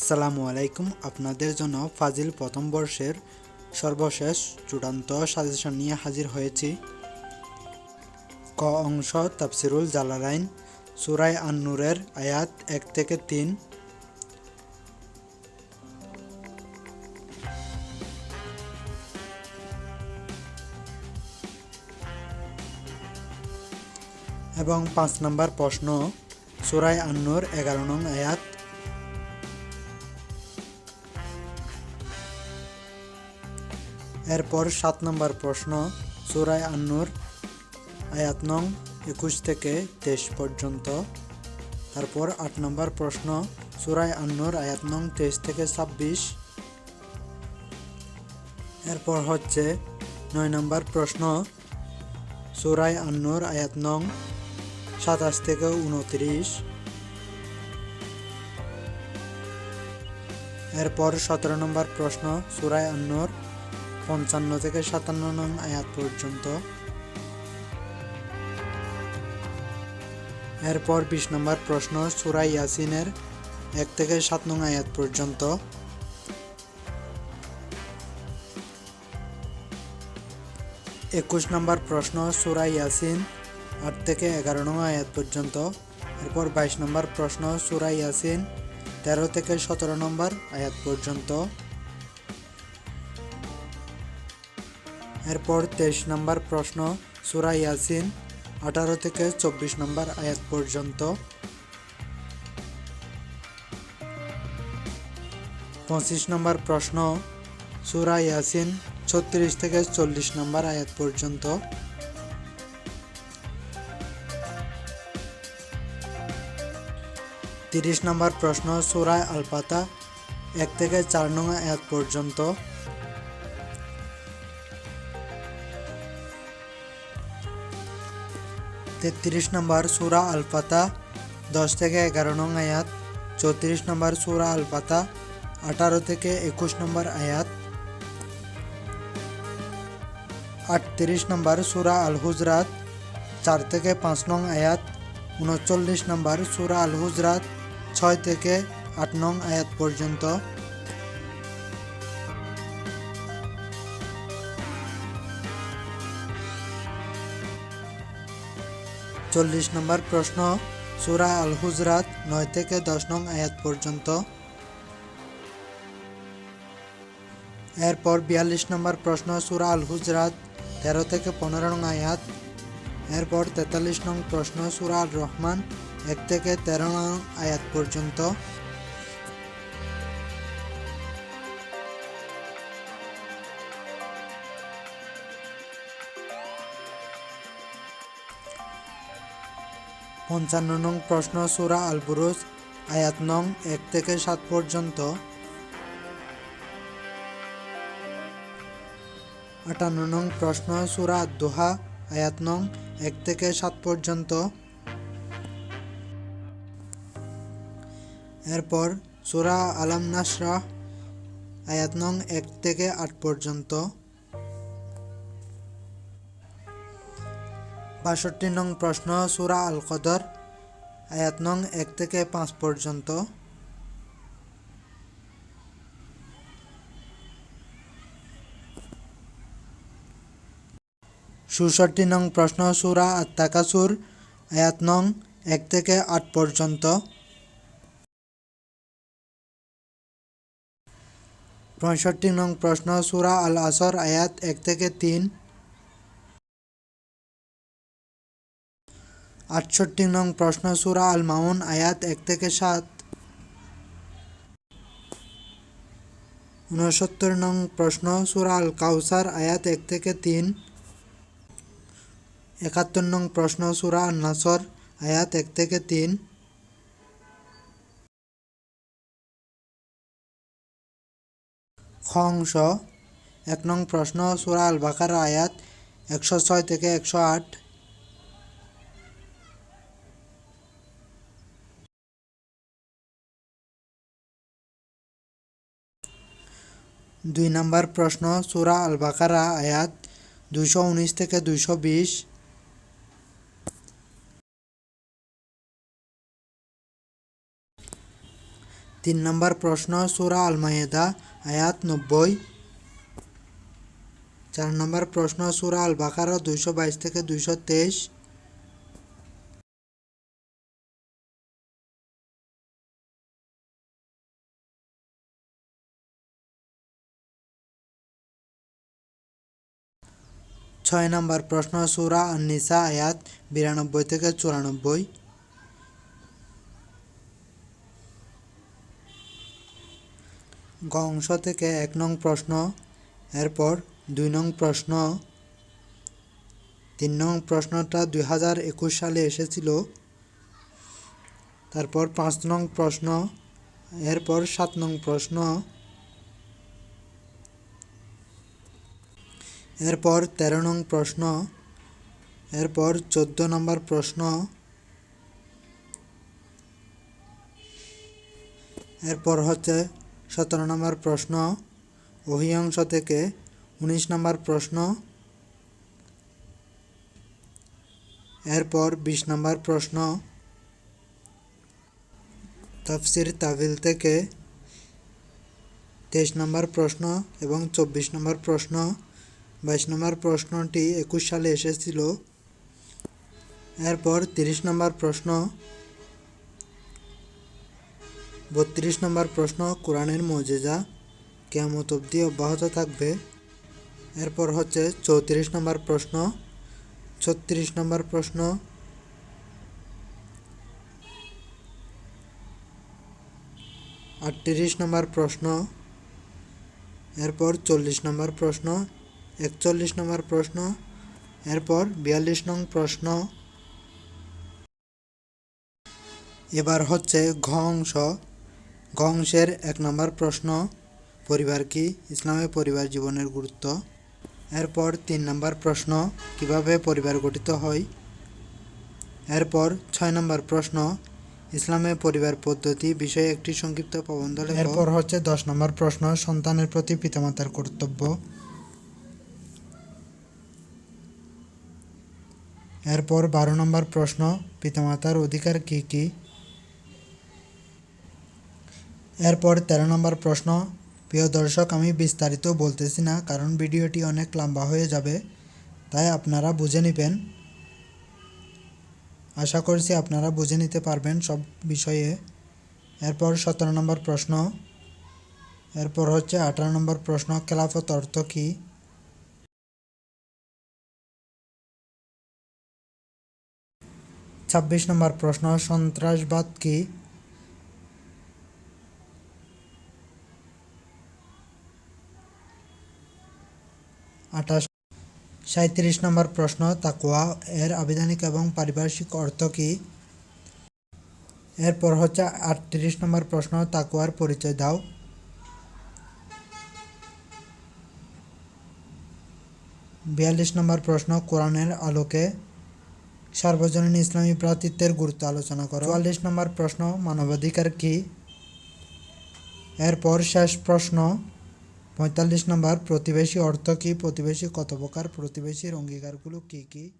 আসসালামু আলাইকুম। আপনাদের জন্য ফাজিল প্রথম বর্ষের সর্বশেষ চূড়ান্ত সাজেশন নিয়ে হাজির হয়েছি। ক অংশ তাফসিরুল জালালাইন সুরাই আন্নুরের আয়াত এক থেকে তিন। এবং পাঁচ নম্বর প্রশ্ন সুরাই আন্নুর এগারো নং আয়াত এরপর সাত নম্বর প্রশ্ন, সুরায় আন্নুর, আয়াত নং একুশ থেকে তেইশ পর্যন্ত। তারপর আট নম্বর প্রশ্ন, সুরায় আন্নুর, আয়াত নং তেইশ থেকে ছাব্বিশ। এরপর হচ্ছে নয় নম্বর প্রশ্ন, সুরায় আন্নুর, আয়াত নং সাতাশ থেকে উনত্রিশ এরপর সতেরো নম্বর প্রশ্ন, সুরায় আন্নুর পঞ্চান্ন থেকে সাতান্ন নং আয়াত পর্যন্ত। এরপর বিশ নম্বর প্রশ্ন সুরাই ইয়াসিনের এক থেকে সাত নং আয়াত পর্যন্ত। একুশ নম্বর প্রশ্ন সুরাই ইয়াসিন আট থেকে এগারো নং আয়াত পর্যন্ত। এরপর বাইশ নম্বর প্রশ্ন সুরাই ইয়াসিন তেরো থেকে সতেরো নম্বর আয়াত পর্যন্ত। এরপর তেইশ নম্বর প্রশ্ন, সুরা ইয়াসিন, আঠারো থেকে চব্বিশ নম্বর আয়াত পর্যন্ত। পঁচিশ নম্বর প্রশ্ন, সুরা ইয়াসিন, ছত্রিশ থেকে চল্লিশ নম্বর আয়াত পর্যন্ত। তিরিশ নম্বর প্রশ্ন সুরায় আলপাতা এক থেকে চার নং আয়াত পর্যন্ত। তেত্রিশ নম্বর সুরা আল পাতা দশ থেকে এগারো নং আয়াত, চৌত্রিশ নম্বর সুরা আল পাতা আঠারো থেকে একুশ নম্বর আয়াত, আটত্রিশ নম্বর সুরা আল হুজরাত চার থেকে পাঁচ নং আয়াত, উনচল্লিশ নম্বর সুরা আল হুজরাত ছয় থেকে আট নং আয়াত পর্যন্ত। চল্লিশ নম্বর প্রশ্ন, সুরা আল হুজরাত নয় থেকে দশ নং আয়াত পর্যন্ত। এরপর বিয়াল্লিশ নম্বর প্রশ্ন, সুরা আল হুজরাত তেরো থেকে পনেরো নং আয়াত। এরপর তেতাল্লিশ নং প্রশ্ন, সুরা আল রহমান এক থেকে তেরো নং আয়াত পর্যন্ত। পঞ্চান্ন নং প্রশ্ন, সুরা আল বুরুজ আয়াত নং এক থেকে সাত পর্যন্ত। আটান্ন নং প্রশ্ন, সুরা দোহা আয়াত নং এক থেকে সাত পর্যন্ত। এরপর, সুরা আলাম নাসরা আয়াত নং এক থেকে আট পর্যন্ত। বাষট্টি নং প্রশ্ন, সুরা আল কদর আয়াত নং এক থেকে পাঁচ পর্যন্ত। সুষট্টি নং প্রশ্ন, সুরা আত্মাকাসুর আয়াত নং এক থেকে আট পর্যন্ত। পঁয়ষট্টি নং প্রশ্ন, সুরা আল আসর আয়াত এক থেকে তিন। আটষট্টি নং প্রশ্ন, সুরা আল মাউন আয়াত এক থেকে সাত। উনসত্তর নং প্রশ্ন, সুরা আল কাউসার আয়াত এক থেকে তিন। একাত্তর নং প্রশ্ন, সুরা আল নাসর আয়াত এক থেকে তিন। খ অংশ এক নং প্রশ্ন, সুরা আল বাকার আয়াত একশো ছয় থেকে একশো আট। দুই নম্বর প্রশ্ন, সুরা আল বাকারা আয়াত দুইশো উনিশ থেকে দুইশো বিশ। তিন নম্বর প্রশ্ন, সুরা আল মায়েদা আয়াত নব্বই। চার নম্বর প্রশ্ন, সুরা আল বাকারা দুইশো বাইশ থেকে দুইশো তেইশ। ছয় নম্বর প্রশ্ন, সুরা আননিসা, আয়াত বিরানব্বই থেকে চুরানব্বই। গ অংশ থেকে এক নং প্রশ্ন, এরপর দুই নং প্রশ্ন। তিন নং প্রশ্নটা দুই হাজার একুশ সালে এসেছিল। তারপর পাঁচ নং প্রশ্ন, এরপর সাত নং প্রশ্ন। এরপর তেরো নং প্রশ্ন, এরপর চোদ্দ নম্বর প্রশ্ন, এরপর হচ্ছে সতেরো নম্বর প্রশ্ন অংশ থেকে উনিশ নম্বর প্রশ্ন, এরপর বিশ নম্বর প্রশ্ন, তাফসির তাবিল থেকে তেইশ নম্বর প্রশ্ন এবং চব্বিশ নম্বর প্রশ্ন। বাইশ নম্বর প্রশ্নটি একুশ সালে এসেছিল। এরপর তিরিশ নম্বর প্রশ্ন, বত্রিশ নম্বর প্রশ্ন, কোরআনের মজেজা কেয়ামত অবধি অব্যাহত থাকবে। এরপর হচ্ছে চৌত্রিশ নম্বর প্রশ্ন, ছত্রিশ নম্বর প্রশ্ন, আটত্রিশ নম্বর প্রশ্ন, এরপর চল্লিশ নম্বর প্রশ্ন একচল্লিশ নম্বর প্রশ্ন, এরপর বিয়াল্লিশ নং প্রশ্ন। এবার হচ্ছে ঘ অংশ ঘ অংশের এক নম্বর প্রশ্ন, পরিবার কি? ইসলামে পরিবার জীবনের গুরুত্ব। এরপর তিন নম্বর প্রশ্ন, কীভাবে পরিবার গঠিত হয়? এরপর ছয় নম্বর প্রশ্ন, ইসলামে পরিবার পদ্ধতি বিষয়ে একটি সংক্ষিপ্ত প্রবন্ধ এরপর হচ্ছে দশ নম্বর প্রশ্ন, সন্তানের প্রতি পিতামাতার কর্তব্য। এরপর বারো নম্বর প্রশ্ন, পিতামাতার অধিকার কি কি? এরপর তেরো নম্বর প্রশ্ন, প্রিয় দর্শক, আমি বিস্তারিত বলতেছি না, কারণ ভিডিওটি অনেক লম্বা হয়ে যাবে, তাই আপনারা বুঝে নেবেন। আশা করছি আপনারা বুঝে নিতে পারবেন সব বিষয়ে। এরপর সতেরো নম্বর প্রশ্ন, এরপর হচ্ছে আঠারো নম্বর প্রশ্ন, খেলাফত অর্থ কী? ছাব্বিশ নম্বর প্রশ্ন, সন্ত্রাসবাদ কি? আঠাশ সাঁত্রিশ নম্বর প্রশ্ন তাকুয়া এর আবিধানিক এবং পারিপার্শ্বিক অর্থ কি? এরপর হচ্ছে আটত্রিশ নম্বর প্রশ্ন তাকুয়ার পরিচয় দাও। বিয়াল্লিশ নম্বর প্রশ্ন, কোরআনের আলোকে সার্বজনীন ইসলামী ভ্রাতৃত্বের গুরুত্ব আলোচনা করো। চুয়াল্লিশ নম্বর প্রশ্ন, মানবাধিকার কি? এরপর শেষ প্রশ্ন, পঁয়তাল্লিশ নম্বর প্রতিবেশী অর্থ কী? প্রতিবেশী কত প্রকার? প্রতিবেশীর অঙ্গীকারগুলো কী কি?